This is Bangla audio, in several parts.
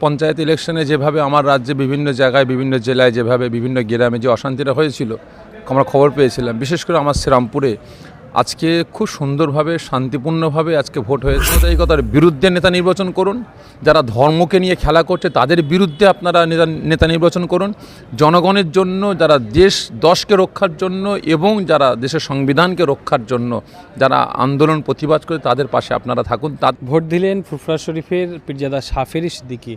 পঞ্চায়েত ইলেকশনে যেভাবে আমার রাজ্যে বিভিন্ন জায়গায়, বিভিন্ন জেলায় যেভাবে বিভিন্ন গ্রামে যে অশান্তিটা হয়েছিল, আমরা খবর পেয়েছিলাম। বিশেষ করে আমার শ্রীরামপুরে আজকে খুব সুন্দরভাবে, শান্তিপূর্ণভাবে আজকে ভোট হয়েছে। কথার বিরুদ্ধে নেতা নির্বাচন করুন। যারা ধর্মকে নিয়ে খেলা করছে, তাদের বিরুদ্ধে আপনারা নেতা নেতা নির্বাচন করুন। জনগণের জন্য, যারা দেশ, দশকে রক্ষার জন্য এবং যারা দেশের সংবিধানকে রক্ষার জন্য যারা আন্দোলন প্রতিবাদ করে, তাদের পাশে আপনারা থাকুন। তা ভোট দিলেন ফুরফুরা শরীফের পীরজাদা সাফেরি সিদ্দিকি।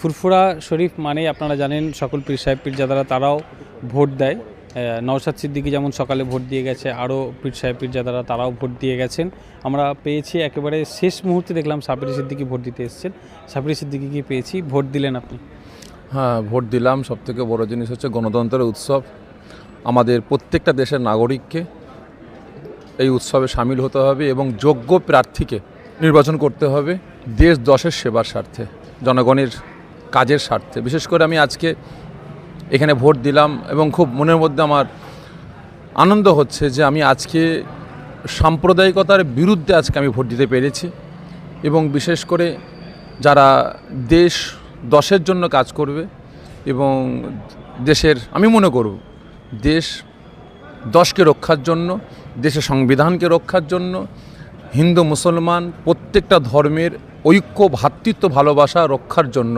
ফুরফুরা শরীফ মানে আপনারা জানেন, সকল পীর সাহেব, পীরজাদারা তারাও ভোট দেয়। নওশাদ সিদ্দিকি যেমন সকালে ভোট দিয়ে গেছে, আরও পীর সাহেব, পীরজাদারা তারাও ভোট দিয়ে গেছেন। আমরা পেয়েছি একেবারে শেষ মুহূর্তে দেখলাম সাফেরি সিদ্দিকি ভোট দিতে এসেছেন। সাফেরি সিদ্দিকিকে পেয়েছি? ভোট দিলেন আপনি? হ্যাঁ ভোট দিলাম। সবথেকে বড় জিনিস হচ্ছে গণতন্ত্রের উৎসব। আমাদের প্রত্যেকটা দেশের নাগরিককে এই উৎসবে সামিল হতে হবে এবং যোগ্য প্রার্থীকে নির্বাচন করতে হবে দেশ দশের সেবার স্বার্থে, জনগণের কাজের স্বার্থে। বিশেষ করে আমি আজকে এখানে ভোট দিলাম এবং খুব মনের মধ্যে আমার আনন্দ হচ্ছে যে আমি আজকে সাম্প্রদায়িকতার বিরুদ্ধে আজকে আমি ভোট দিতে পেরেছি এবং বিশেষ করে যারা দেশ দশের জন্য কাজ করবে এবং দেশের, আমি মনে করব, দেশ দশকে রক্ষার জন্য, দেশের সংবিধানকে রক্ষার জন্য, হিন্দু, মুসলমান প্রত্যেকটা ধর্মের ঐক্য ভ্রাতৃত্ব ভালোবাসা রক্ষার জন্য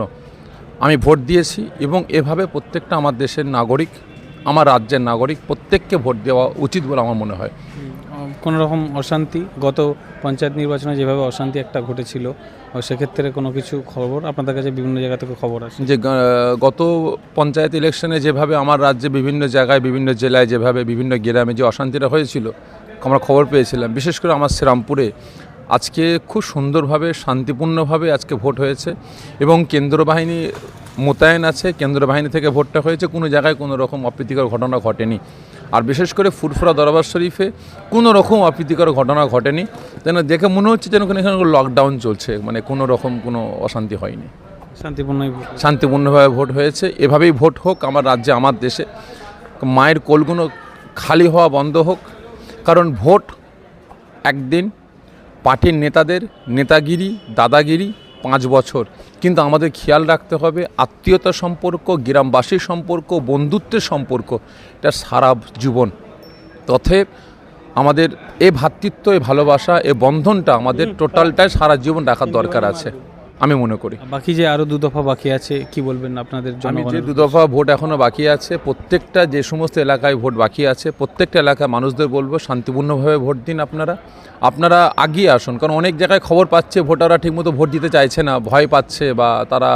আমি ভোট দিয়েছি এবং এভাবে প্রত্যেকটা আমার দেশের নাগরিক আমার রাজ্যের নাগরিক প্রত্যেককে ভোট দেওয়া উচিত বলে আমার মনে হয়। কোনো রকম অশান্তি গত পঞ্চায়েত নির্বাচনে যেভাবে অশান্তি একটা ঘটেছিল সেক্ষেত্রে কোনো কিছু খবর? আপনাদের কাছে বিভিন্ন জায়গা থেকে খবর আছে যে গত পঞ্চায়েত ইলেকশনে যেভাবে আমার রাজ্যে বিভিন্ন জায়গায় বিভিন্ন জেলায় যেভাবে বিভিন্ন গ্রামে যে অশান্তিটা হয়েছিল আমরা খবর পেয়েছিলাম। বিশেষ করে আমার শ্রীরামপুরে আজকে খুব সুন্দরভাবে শান্তিপূর্ণভাবে আজকে ভোট হয়েছে এবং কেন্দ্র বাহিনী মোতায়েন আছে। কেন্দ্র বাহিনী থেকে ভোটটা হয়েছে। কোনো জায়গায় কোনো রকম অপ্রীতিকর ঘটনা ঘটেনি। আর বিশেষ করে ফুরফুরা দরবার শরীফে কোনো রকম অপ্রীতিকর ঘটনা ঘটেনি। যেন দেখে মনে হচ্ছে যেন কোনো এখানে লকডাউন চলছে। মানে কোনো রকম কোনো অশান্তি হয়নি। শান্তিপূর্ণই ভোট। শান্তিপূর্ণভাবে ভোট হয়েছে। এভাবেই ভোট হোক আমার রাজ্যে আমার দেশে। মায়ের কোলগুলো খালি হওয়া বন্ধ হোক। কারণ ভোট একদিন পার্টির নেতাদের নেতাগিরি দাদাগিরি পাঁচ বছর। কিন্তু আমাদের খেয়াল রাখতে হবে আত্মীয়তা সম্পর্ক গ্রামবাসীর সম্পর্ক বন্ধুত্বের সম্পর্ক এটা সারা জীবন। তথে আমাদের এ ভ্রাতৃত্ব এ ভালোবাসা এ বন্ধনটা আমাদের টোটালটাই সারা জীবন রাখার দরকার আছে। আমি মনে করি। বাকি যে আরও দু দফা বাকি আছে কি বলবেন আপনাদের আমি যে দু দফা ভোট এখনও বাকি আছে প্রত্যেকটা যে সমস্ত এলাকায় ভোট বাকি আছে প্রত্যেকটা এলাকায় মানুষদের বলব শান্তিপূর্ণভাবে ভোট দিন আপনারা। আপনারা আগিয়ে আসুন কারণ অনেক জায়গায় খবর পাচ্ছে ভোটাররা ঠিকমতো ভোট দিতে চাইছে না ভয় পাচ্ছে বা তারা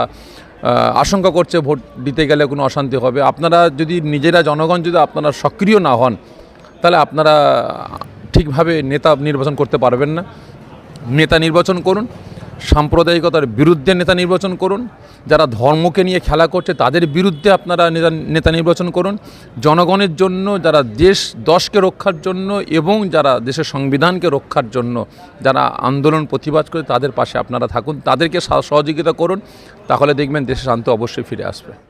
আশঙ্কা করছে ভোট দিতে গেলে কোনো অশান্তি হবে। আপনারা যদি নিজেরা জনগণ যদি আপনারা সক্রিয় না হন তাহলে আপনারা ঠিকভাবে নেতা নির্বাচন করতে পারবেন না। নেতা নির্বাচন করুন সাম্প্রদায়িকতার বিরুদ্ধে নেতা নির্বাচন করুন, যারা ধর্মকে নিয়ে খেলা করছে তাদের বিরুদ্ধে আপনারা নেতা নেতা নির্বাচন করুন। জনগণের জন্য, যারা দেশ, দশকে রক্ষার জন্য এবং যারা দেশের সংবিধানকে রক্ষার জন্য যারা আন্দোলন প্রতিবাদ করে তাদের পাশে আপনারা থাকুন, তাদেরকে সহ- সহযোগিতা করুন, তাহলে দেখবেন দেশে শান্তি অবশ্যই ফিরে আসবে।